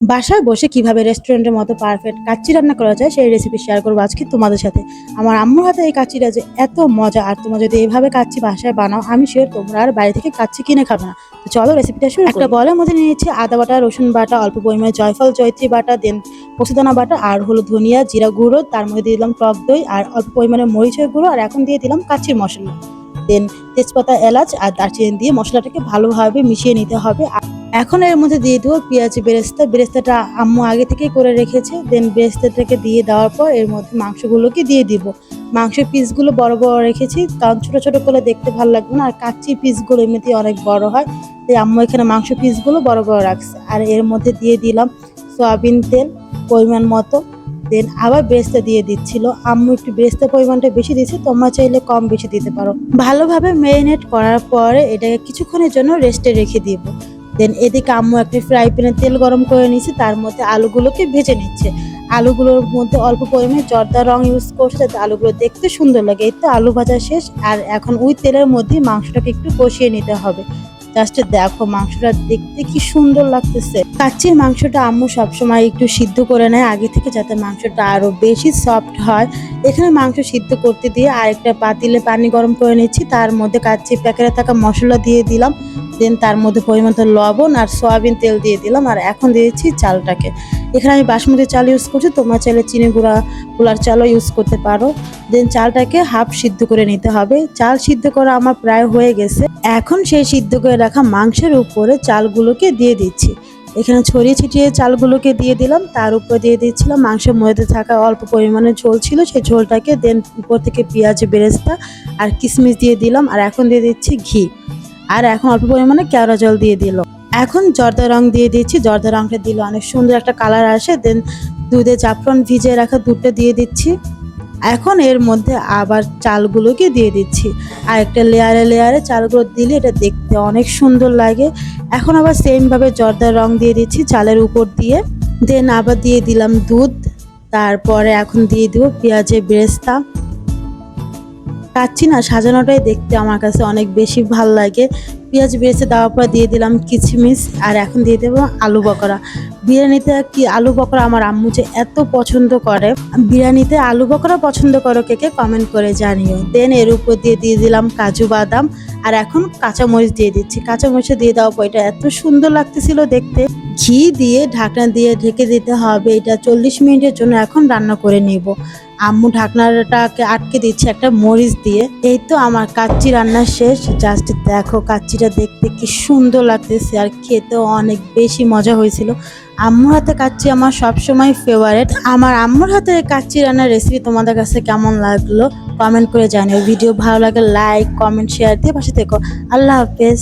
বাসায় বসে কীভাবে রেস্টুরেন্টের মতো পারফেক্ট কাচ্চি রান্না করা যায় সেই রেসিপি শেয়ার করব আজকে তোমাদের সাথে। আমার আম্মুর হাতে এই কাচ্চিটা যে এত মজা আর তোমরা যদি এভাবে কাচ্চি বাসায় বানাও আমি শিওর তোমরা আর বাইরে থেকে কাচ্চি কিনে খাবে না। তো চলো রেসিপিটা শুরু একটা বলের মধ্যে নিয়েছি আদা বাটা রসুন বাটা অল্প পরিমাণে জয়ফল জয়ত্রী বাটা দেন পোস্তদানা বাটা আর হলো ধনিয়া জিরা গুঁড়ো তার মধ্যে দিয়ে দিলাম টক দই আর অল্প পরিমাণে মরিচের গুঁড়ো আর এখন দিয়ে দিলাম কাচ্চির মশলা। দেন তেজপাতা এলাচ আর দারচিনি দিয়ে মশলাটাকে ভালোভাবে মিশিয়ে নিতে হবে। আর এখন এর মধ্যে দিয়ে দেবো পেঁয়াজ বেরেস্তা। বেরেস্তাটা আম্মু আগে থেকে করে রেখেছে। দেন বেরেস্তাটাকে দিয়ে দেওয়ার পর এর মধ্যে মাংসগুলোকে দিয়ে দিব। মাংসের পিসগুলো বড় বড় রেখেছি। কারণ ছোটো ছোটো করে দেখতে ভালো লাগবে না। আর কাচ্চির পিসগুলো এমনিতেই অনেক বড় হয়। তাই আম্মু এখানে মাংস পিসগুলো বড় বড় রাখছে। আর এর মধ্যে দিয়ে দিলাম সয়াবিন তেল পরিমাণ মতো। দেন আবার বেরেস্তা দিয়ে দিচ্ছিল। আম্মু একটু বেরেস্তার পরিমাণটা বেশি দিচ্ছে তোমরা চাইলে কম বেশি দিতে পারো। ভালোভাবে ম্যারিনেট করার পরে এটাকে কিছুক্ষণের জন্য রেস্টে রেখে দিব। দেন এদিকে আম্মু একটি ফ্রাই প্যানে তেল গরম করে নিচ্ছে তার মধ্যে আলুগুলোকে ভেজে নিচ্ছে। আলুগুলোর মধ্যে অল্প পরিমাণে জর্দা রং ইউজ করছে, যাতে আলুগুলো দেখতে সুন্দর লাগে। এই তো আলু ভাজা শেষ, আর এখন ওই তেলের মধ্যে মাংসটাকে একটু কষিয়ে নিতে হবে। জাস্ট দেখো মাংসটা দেখতে কি সুন্দর লাগতেছে। কাচ্চির মাংসটা আম্মু সবসময় একটু সিদ্ধ করে নেয়, আগে থেকে যাতে মাংসটা আরও বেশি সফট হয়। এখানে মাংস সিদ্ধ করতে দিয়ে আরেকটা পাতিলে পানি গরম করে নিচ্ছি, তার মধ্যে কাচ্চি প্যাকেটে থাকা মশলা দিয়ে দিলাম। দেন তার মধ্যে পরিমাণ লবণ আর সয়াবিন তেল দিয়ে দিলাম, আর এখন দিয়েছি চালটাকে। এখানে আমি বাসমতি চাল ইউজ করছি, তোমরা চাইলে চিনি গুঁড়া গুলার চালও ইউজ করতে পারো। দেন চালটাকে হাফ সিদ্ধ করে নিতে হবে। চাল সিদ্ধ করা আমার প্রায় হয়ে গেছে। এখন সেই সিদ্ধ করে রাখা মাংসের উপরে চালগুলোকে দিয়ে দিচ্ছি। এখানে ছড়িয়ে ছিটিয়ে চালগুলোকে দিয়ে দিলাম। তার উপর দিয়ে দিচ্ছিলাম। মাংসের মধ্যে থাকা অল্প পরিমাণে ঝোল ছিল, সেই ঝোলটাকে দেন উপর থেকে পেঁয়াজ, বেরেস্তা আর কিশমিশ দিয়ে দিলাম। আর এখন দিয়ে দিচ্ছি ঘি। আর এখন অল্প পরিমাণে কেওড়া জল দিয়ে দিল এখন জর্দা রং দিয়ে দিচ্ছি। জর্দা রংটা দিলে অনেক সুন্দর একটা কালার আসে। দেন দুধে জাফরান ভিজিয়ে রাখা দুধটা দিয়ে দিচ্ছি। এখন এর মধ্যে আবার চালগুলোকে দিয়ে দিচ্ছি। আর একটা লেয়ারে লেয়ারে চালগুলো দিলে এটা দেখতে অনেক সুন্দর লাগে। এখন আবার সেমভাবে জর্দার রং দিয়ে দিচ্ছি চালের উপর দিয়ে। দেন আবার দিয়ে দিলাম দুধ। তারপরে এখন দিয়ে দিব পেঁয়াজের বেরেস্তা। কাচ্ছি না, সাজানোটাই দেখতে আমার কাছে অনেক বেশি ভালো লাগে। পেঁয়াজ বেরেস্তা দেওয়ার পর দিয়ে দিলাম কিচমিচ আর এখন দিয়ে দেবো আলু বকরা। বিরিয়ানিতে কি আলু বকরা আমার আম্মু যে এত পছন্দ করে, বিরিয়ানিতে আলু বকরা পছন্দ করো কে কে কমেন্ট করে জানিও। দেন এর উপর দিয়ে দিয়ে দিলাম কাজু বাদাম আর এখন কাঁচামরিচ দিয়ে দিচ্ছি। কাঁচামরিচ দিয়ে দেওয়ার পর এটা এত সুন্দর লাগতেছিল দেখতে। ঘি দিয়ে ঢাকনা দিয়ে ঢেকে দিতে হবে, এটা চল্লিশ মিনিটের জন্য এখন রান্না করে নিব। আম্মু ঢাকনাটাকে আটকে দিচ্ছে একটা মরিচ দিয়ে। এই তো আমার কাচ্চি রান্না শেষ। জাস্ট দেখো কাচ্চিটা দেখতে কি সুন্দর লাগতেছে আর খেতেও অনেক বেশি মজা হয়েছিল। আম্মুর হাতে কাচ্চি আমার সবসময় ফেভারেট আমার আম্মুর হাতে কাচ্চি রান্নার রেসিপি তোমাদের কাছে কেমন লাগল? কমেন্ট করে জানিও। ভিডিও ভালো লাগে লাইক কমেন্ট শেয়ার দিয়ে পাশে থেকো। আল্লাহ হাফেজ।